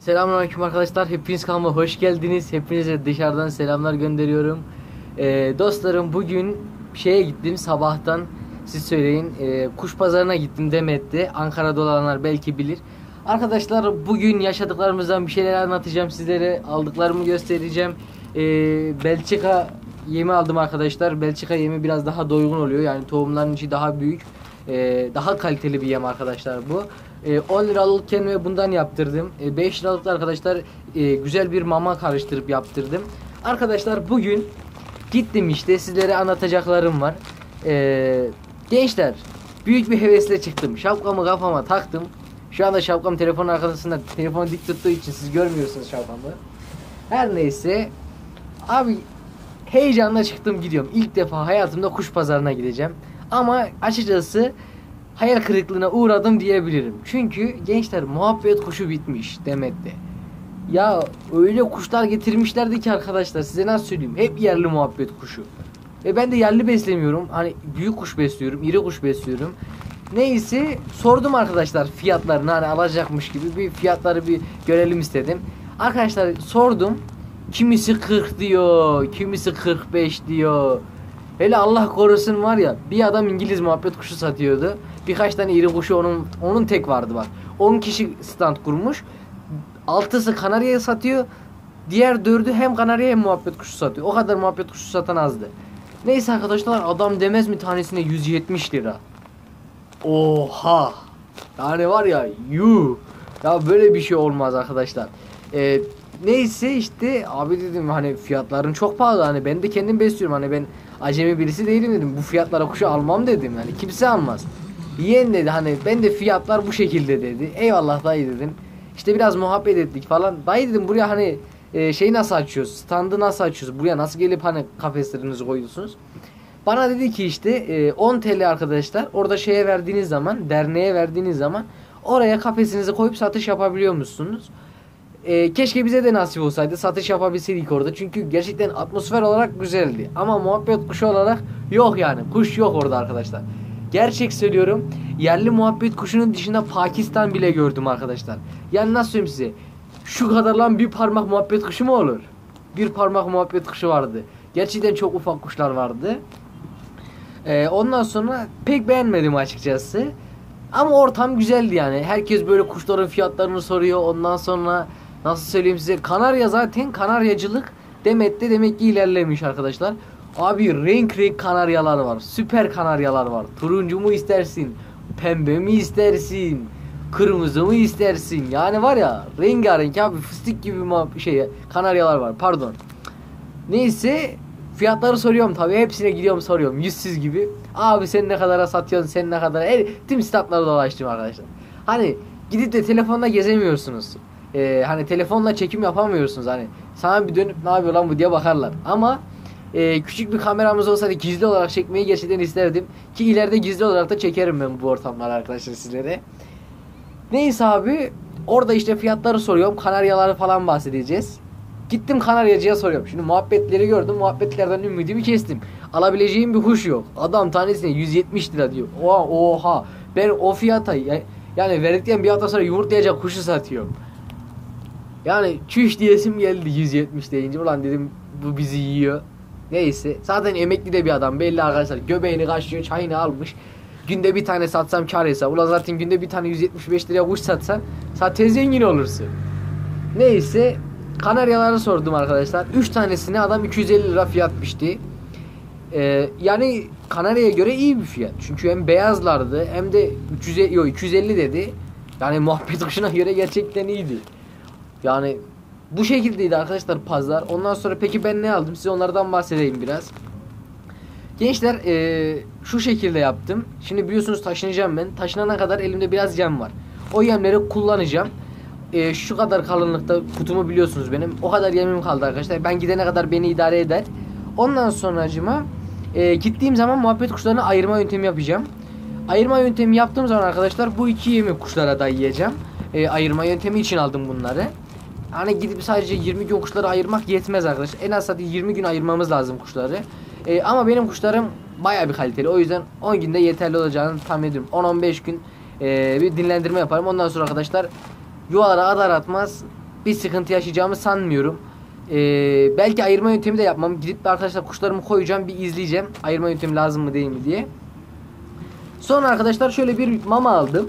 Selamünaleyküm arkadaşlar. Hepiniz kanalıma hoş geldiniz. Hepinize dışarıdan selamlar gönderiyorum. Ee, dostlarım bugün şeye gittim sabahtan. Siz söyleyin. Ee, kuş pazarına gittim Demet'te. Ankara'da olanlar belki bilir. Arkadaşlar bugün yaşadıklarımızdan bir şeyler anlatacağım sizlere. Aldıklarımı göstereceğim. Ee, Belçika yemi aldım arkadaşlar. Belçika yemi biraz daha doygun oluyor. Yani tohumların içi daha büyük. Ee, daha kaliteli bir yem arkadaşlar bu. Ee, 10 liralıkken ve bundan yaptırdım. Ee, 5 liralık da arkadaşlar e, güzel bir mama karıştırıp yaptırdım. Arkadaşlar bugün gittim işte sizlere anlatacaklarım var. Ee, gençler büyük bir hevesle çıktım. Şapkamı kafama taktım. Şu anda şapkam telefonun arkasında telefonu dik tuttuğu için siz görmüyorsunuz şapkamı. Her neyse abi heyecanla çıktım gidiyorum. İlk defa hayatımda kuş pazarına gideceğim. Ama açıkçası hayal kırıklığına uğradım diyebilirim. Çünkü gençler muhabbet kuşu bitmiş Demet'te. Ya öyle kuşlar getirmişlerdi ki arkadaşlar size nasıl söyleyeyim. Hep yerli muhabbet kuşu. Ve ben de yerli beslemiyorum. Hani büyük kuş besliyorum, iri kuş besliyorum. Neyse sordum arkadaşlar fiyatlarını hani alacakmış gibi bir fiyatları bir görelim istedim. Arkadaşlar sordum. Kimisi 40 diyor, kimisi 45 diyor. Hele Allah korusun var ya bir adam İngiliz muhabbet kuşu satıyordu. Birkaç tane iri kuşu onun onun tek vardı bak. 10 kişi stand kurmuş. Altısı Kanarya'ya satıyor. Diğer dördü hem Kanarya hem muhabbet kuşu satıyor. O kadar muhabbet kuşu satan azdı. Neyse arkadaşlar adam demez mi tanesine 170 lira. Oha. Yani var ya yu. Ya böyle bir şey olmaz arkadaşlar. Ee, neyse işte abi dedim hani fiyatların çok pahalı hani ben de kendim besliyorum hani ben acemi birisi değilim dedim bu fiyatlara kuşu almam dedim hani kimse almaz. Yeğen dedi hani ben de fiyatlar bu şekilde dedi. Eyvallah dayı dedim. İşte biraz muhabbet ettik falan. Dayı dedim buraya hani e, şeyi nasıl açıyoruz? Standı nasıl açıyoruz? Buraya nasıl gelip hani kafeslerinizi koyuyorsunuz? Bana dedi ki işte e, 10 TL arkadaşlar orada şeye verdiğiniz zaman derneğe verdiğiniz zaman oraya kafesinizi koyup satış yapabiliyor musunuz? E, keşke bize de nasip olsaydı satış yapabilseydik orada. Çünkü gerçekten atmosfer olarak güzeldi. Ama muhabbet kuşu olarak yok yani. Kuş yok orada arkadaşlar. Gerçek söylüyorum. Yerli muhabbet kuşunun dışında Pakistan bile gördüm arkadaşlar. Yani nasıl söyleyeyim size? Şu kadar lan bir parmak muhabbet kuşu mu olur? Bir parmak muhabbet kuşu vardı. Gerçekten çok ufak kuşlar vardı. Ee, ondan sonra pek beğenmedim açıkçası. Ama ortam güzeldi yani. Herkes böyle kuşların fiyatlarını soruyor. Ondan sonra nasıl söyleyeyim size Kanarya zaten Kanaryacılık Demet'te demek ki ilerlemiş arkadaşlar. Abi renk renk kanaryalar var. Süper kanaryalar var. Turuncu mu istersin? Pembe mi istersin? Kırmızı mı istersin? Yani var ya rengarenk abi fıstık gibi şey kanaryalar var. Pardon. Neyse fiyatları soruyorum tabii. Hepsine gidiyorum soruyorum. Yüzsüz gibi. Abi sen ne kadara satıyorsun? Sen ne kadara? Her, tüm statları dolaştım arkadaşlar. Hani gidip de telefonla gezemiyorsunuz. Ee, hani telefonla çekim yapamıyorsunuz. Hani sana bir dönüp ne yapıyor lan bu diye bakarlar. Ama e, küçük bir kameramız olsaydı gizli olarak çekmeyi gerçekten isterdim. Ki ileride gizli olarak da çekerim ben bu ortamları arkadaşlar sizlere. Neyse abi orada işte fiyatları soruyorum. Kanaryaları falan bahsedeceğiz. Gittim Kanaryacıya soruyorum. Şimdi muhabbetleri gördüm. Muhabbetlerden ümidimi kestim. Alabileceğim bir kuş yok. Adam tanesine 170 lira diyor. Oha oha. Ben o fiyata yani verdikten bir hafta sonra yumurtlayacak kuşu satıyorum. Yani çüş diyesim geldi 170 deyince. Ulan dedim bu bizi yiyor. Neyse. Zaten emekli de bir adam belli arkadaşlar. Göbeğini kaşıyor, çayını almış. Günde bir tane satsam kar hesabı. Ulan zaten günde bir tane 175 liraya kuş satsan zaten zengin olursun. Neyse. Kanaryaları sordum arkadaşlar. 3 tanesine adam 250 lira fiyat biçti. Ee, yani Kanarya'ya göre iyi bir fiyat. Çünkü hem beyazlardı hem de 350, yok 250 dedi. Yani muhabbet kuşuna göre gerçekten iyiydi. Yani bu şekildeydi arkadaşlar pazar. Ondan sonra peki ben ne aldım? Size onlardan bahsedeyim biraz. Gençler ee, şu şekilde yaptım. Şimdi biliyorsunuz taşınacağım ben. Taşınana kadar elimde biraz yem var. O yemleri kullanacağım. E, şu kadar kalınlıkta kutumu biliyorsunuz benim. O kadar yemim kaldı arkadaşlar. Ben gidene kadar beni idare eder. Ondan sonra acıma e, gittiğim zaman muhabbet kuşlarını ayırma yöntemi yapacağım. Ayırma yöntemi yaptığım zaman arkadaşlar bu iki yemi kuşlara dayayacağım. E, ayırma yöntemi için aldım bunları. Hani gidip sadece 20 gün kuşları ayırmak yetmez arkadaşlar. En az zaten 20 gün ayırmamız lazım kuşları. E, ama benim kuşlarım baya bir kaliteli. O yüzden 10 günde yeterli olacağını tahmin ediyorum. 10-15 gün e, bir dinlendirme yaparım. Ondan sonra arkadaşlar yuvalara adar atmaz bir sıkıntı yaşayacağımı sanmıyorum. Ee, belki ayırma yöntemi de yapmam. Gidip arkadaşlar kuşlarımı koyacağım bir izleyeceğim. Ayırma yöntemi lazım mı değil mi diye. Sonra arkadaşlar şöyle bir mama aldım.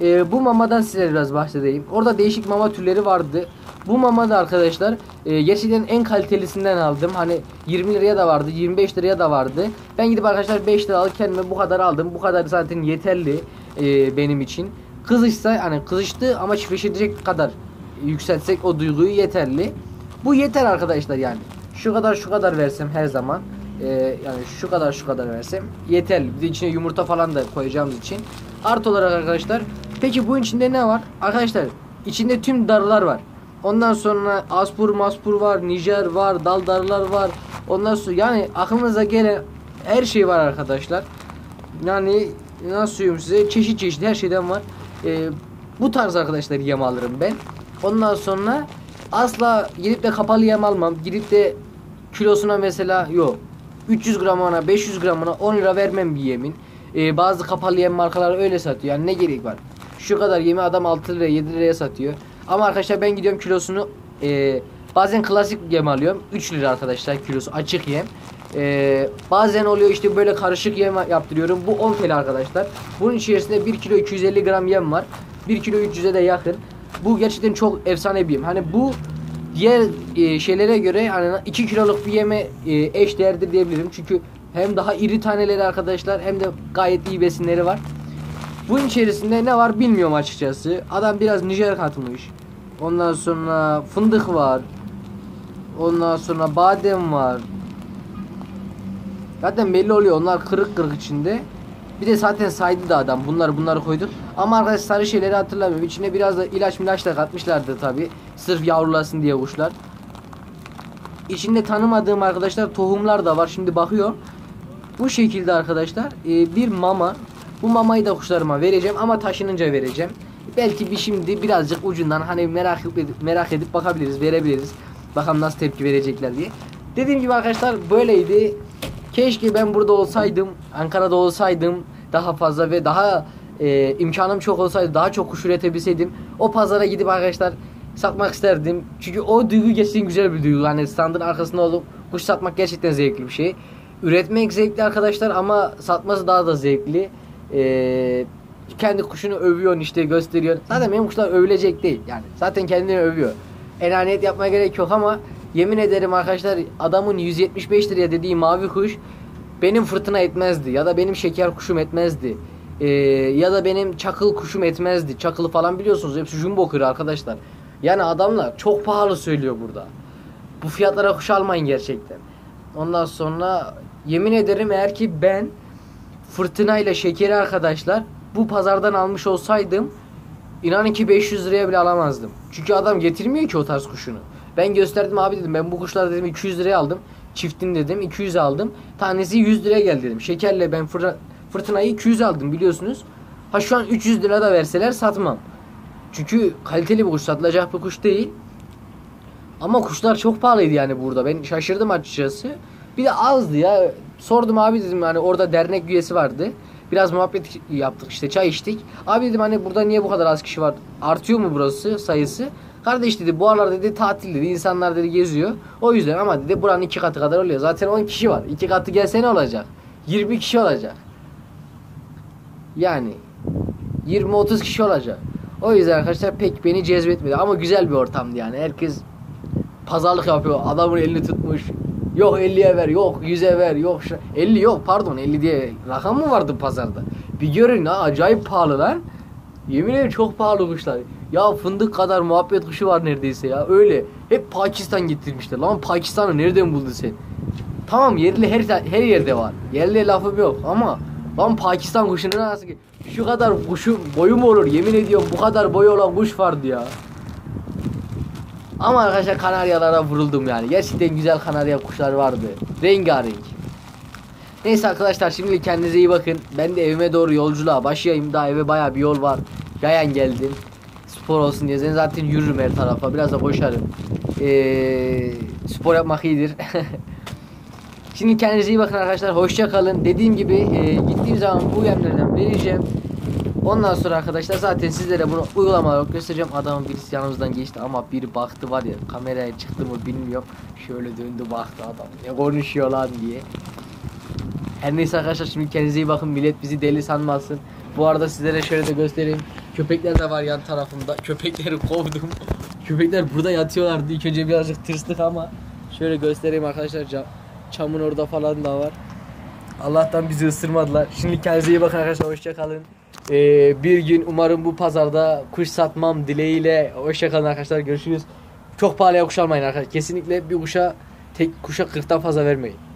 Ee, bu mamadan size biraz bahsedeyim. Orada değişik mama türleri vardı. Bu mama da arkadaşlar e, gerçekten en kalitelisinden aldım. Hani 20 liraya da vardı, 25 liraya da vardı. Ben gidip arkadaşlar 5 lira alıp kendime bu kadar aldım. Bu kadar zaten yeterli e, benim için. Kızışsa hani kızıştı ama çiftleşecek kadar yükseltsek o duyguyu yeterli. Bu yeter arkadaşlar yani. Şu kadar şu kadar versem her zaman e, yani şu kadar şu kadar versem yeterli. Bir de içine yumurta falan da koyacağımız için. Artı olarak arkadaşlar peki bu içinde ne var? Arkadaşlar içinde tüm darılar var. Ondan sonra aspur maspur var, nijer var, dal darılar var. Ondan sonra yani aklınıza gelen her şey var arkadaşlar. Yani nasıl söyleyeyim size çeşit çeşit her şeyden var. Ee, bu tarz arkadaşlar yem alırım ben. Ondan sonra asla gidip de kapalı yem almam. Gidip de kilosuna mesela yok. 300 gramına 500 gramına 10 lira vermem bir yemin. Ee, bazı kapalı yem markaları öyle satıyor. Yani ne gerek var? Şu kadar yemi adam 6 liraya 7 liraya satıyor. Ama arkadaşlar ben gidiyorum kilosunu e, bazen klasik yem alıyorum. 3 lira arkadaşlar kilosu açık yem. E, bazen oluyor işte böyle karışık yem yaptırıyorum. Bu 10 TL arkadaşlar. Bunun içerisinde 1 kilo 250 gram yem var. 1 kilo 300'e de yakın. Bu gerçekten çok efsane bir yem. Hani bu diğer e, şeylere göre hani 2 kiloluk bir yeme e, eş değerdir diyebilirim. Çünkü hem daha iri taneleri arkadaşlar hem de gayet iyi besinleri var. Bunun içerisinde ne var bilmiyorum açıkçası. Adam biraz Nijer katmış. Ondan sonra fındık var. Ondan sonra badem var. Zaten belli oluyor onlar kırık kırık içinde. Bir de zaten saydı da adam bunları bunları koyduk. Ama arkadaşlar sarı şeyleri hatırlamıyorum. İçine biraz da ilaç milaç da katmışlardı tabi. Sırf yavrulasın diye kuşlar. İçinde tanımadığım arkadaşlar tohumlar da var. Şimdi bakıyor. Bu şekilde arkadaşlar e, bir mama. Bu mamayı da kuşlarıma vereceğim ama taşınınca vereceğim. Belki bir şimdi birazcık ucundan hani merak edip, merak edip bakabiliriz, verebiliriz. Bakalım nasıl tepki verecekler diye. Dediğim gibi arkadaşlar böyleydi. Keşke ben burada olsaydım, Ankara'da olsaydım daha fazla ve daha e, imkanım çok olsaydı daha çok kuş üretebilseydim. O pazara gidip arkadaşlar satmak isterdim. Çünkü o duygu gerçekten güzel bir duygu. Hani standın arkasında olup kuş satmak gerçekten zevkli bir şey. Üretmek zevkli arkadaşlar ama satması daha da zevkli. Eee kendi kuşunu övüyorsun işte gösteriyorsun. Zaten benim kuşlar övülecek değil yani. Zaten kendini övüyor. Enaniyet yapmaya gerek yok ama yemin ederim arkadaşlar adamın 175 liraya dediği mavi kuş benim fırtına etmezdi ya da benim şeker kuşum etmezdi. Ee, ya da benim çakıl kuşum etmezdi. Çakılı falan biliyorsunuz hepsi jumbo kırı arkadaşlar. Yani adamlar çok pahalı söylüyor burada. Bu fiyatlara kuş almayın gerçekten. Ondan sonra yemin ederim eğer ki ben fırtına ile şekeri arkadaşlar bu pazardan almış olsaydım inanın ki 500 liraya bile alamazdım. Çünkü adam getirmiyor ki o tarz kuşunu. Ben gösterdim abi dedim ben bu kuşları dedim 200 liraya aldım. Çiftin dedim 200 aldım. Tanesi 100 liraya geldi dedim. Şekerle ben fır fırtınayı 200 aldım biliyorsunuz. Ha şu an 300 lira da verseler satmam. Çünkü kaliteli bir kuş satılacak bir kuş değil. Ama kuşlar çok pahalıydı yani burada. Ben şaşırdım açıkçası. Bir de azdı ya. Sordum abi dedim hani orada dernek üyesi vardı. Biraz muhabbet yaptık işte çay içtik. Abi dedim hani burada niye bu kadar az kişi var? Artıyor mu burası sayısı? Kardeş dedi bu aralar dedi tatil dedi insanlar dedi geziyor. O yüzden ama dedi buranın iki katı kadar oluyor. Zaten 10 kişi var. İki katı gelse ne olacak? 20 kişi olacak. Yani 20-30 kişi olacak. O yüzden arkadaşlar pek beni cezbetmedi ama güzel bir ortamdı yani. Herkes pazarlık yapıyor. Adamın elini tutmuş. Yok 50'ye ver, yok 100'e ver, yok şu 50 yok pardon 50 diye rakam mı vardı pazarda? Bir görün ha acayip pahalı lan. Yemin ederim çok pahalı kuşlar. Ya fındık kadar muhabbet kuşu var neredeyse ya. Öyle. Hep Pakistan getirmişler. Lan Pakistan'ı nereden buldun sen? Tamam yerli her her yerde var. Yerli lafım yok ama lan Pakistan kuşunu nasıl ki? Şu kadar kuşu boyu mu olur? Yemin ediyorum bu kadar boyu olan kuş vardı ya. Ama arkadaşlar kanaryalara vuruldum yani. Gerçekten güzel kanarya kuşlar vardı. Rengarenk. Neyse arkadaşlar şimdi kendinize iyi bakın. Ben de evime doğru yolculuğa başlayayım. Daha eve baya bir yol var. Yayan geldim. Spor olsun diye. Ben zaten yürürüm her tarafa. Biraz da koşarım. Ee, spor yapmak iyidir. şimdi kendinize iyi bakın arkadaşlar. Hoşça kalın. Dediğim gibi e, gittiğim zaman bu yemlerden vereceğim. Ondan sonra arkadaşlar zaten sizlere bunu uygulamalar göstereceğim. Adamın birisi yanımızdan geçti ama bir baktı var ya kameraya çıktı mı bilmiyorum. Şöyle döndü baktı adam. Ne konuşuyor lan diye. Her neyse arkadaşlar şimdi kendinize iyi bakın. Millet bizi deli sanmasın. Bu arada sizlere şöyle de göstereyim. Köpekler de var yan tarafımda. Köpekleri kovdum. Köpekler burada yatıyorlardı. İlk önce birazcık tırstık ama şöyle göstereyim arkadaşlar. Ca- Çamın orada falan da var. Allah'tan bizi ısırmadılar. Şimdi kendinize iyi bakın arkadaşlar. Hoşçakalın. Ee, bir gün umarım bu pazarda kuş satmam dileğiyle. Hoşçakalın arkadaşlar. Görüşürüz. Çok pahalıya kuş almayın arkadaşlar. Kesinlikle bir kuşa tek kuşa 40'tan fazla vermeyin.